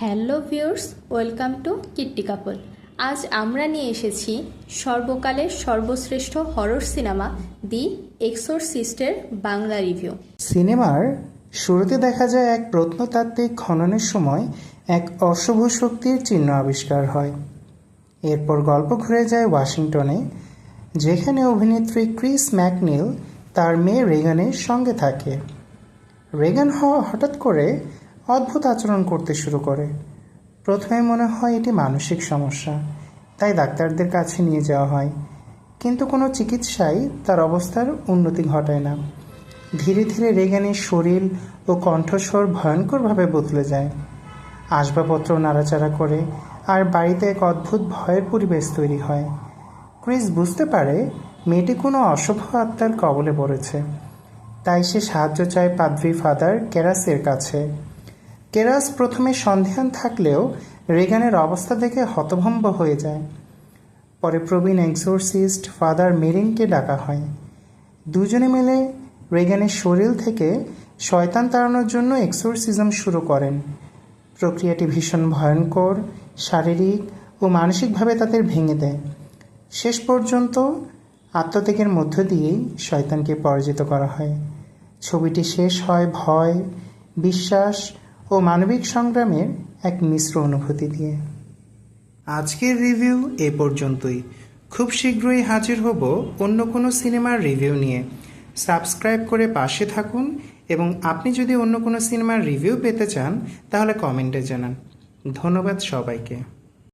Hello viewers welcome to kitty couple. আজ আমরা নিয়ে এসেছি সর্বকালের সর্বশ্রেষ্ঠ হরর সিনেমা দি এক্সোরসিস্টের বাংলা রিভিউ সিনেমার শুরুতে দেখা যায় এক প্রত্নতাত্ত্বিক খননের সময় এক অশুভ শক্তির চিহ্ন আবিষ্কার হয়। এরপর গল্প ঘুরে যায় ওয়াশিংটনে, যেখানে অভিনেত্রী ক্রিস ম্যাকনিল তার মেয়ে রেগানের সঙ্গে থাকে। রেগান হঠাৎ করে অদ্ভুত আচরণ করতে শুরু করে। প্রথমে মনে হয় এটি মানসিক সমস্যা, তাই ডাক্তারদের কাছে নিয়ে যাওয়া হয়। কিন্তু কোনো চিকিৎসাই তার অবস্থার উন্নতি ঘটায় না। ধীরে ধীরে রেগানের শরীর ও কণ্ঠস্বর ভয়ঙ্করভাবে বদলে যায়। আসবাবপত্র নাড়াচাড়া করে আর বাড়িতে এক অদ্ভুত ভয়ের পরিবেশ তৈরি হয়। ক্রিস বুঝতে পারে মেয়েটি কোনো অশুভ আত্মার কবলে পড়েছে, তাই সে সাহায্য চায় পাদ্রি ফাদার কেরাসের কাছে। কেরাস প্রথমে সন্দেহান থাকলেও রেগানের অবস্থা দেখে হতভম্ব হয়ে যায়। পরে প্রবীণ এক্সোরসিস্ট ফাদার মেরিনকে ডাকা হয়। দুজনে মিলে রেগানের শরীর থেকে শয়তান তাড়ানোর জন্য এক্সোরসিজম শুরু করেন। প্রক্রিয়াটি ভীষণ ভয়ঙ্কর, শারীরিক ও মানসিকভাবে তাদের ভেঙে দেয়। শেষ পর্যন্ত আত্মত্যাগের মধ্য দিয়েই শয়তানকে পরাজিত করা হয়। ছবিটি শেষ হয় ভয়, বিশ্বাস ও মানবিক সংগ্রামের এক মিশ্র অনুভূতি দিয়ে। আজকের রিভিউ এ পর্যন্তই। খুব শীঘ্রই হাজির হব অন্য কোনো সিনেমার রিভিউ নিয়ে। সাবস্ক্রাইব করে পাশে থাকুন এবং আপনি যদি অন্য কোনো সিনেমার রিভিউ পেতে চান, তাহলে কমেন্টে জানান। ধন্যবাদ সবাইকে।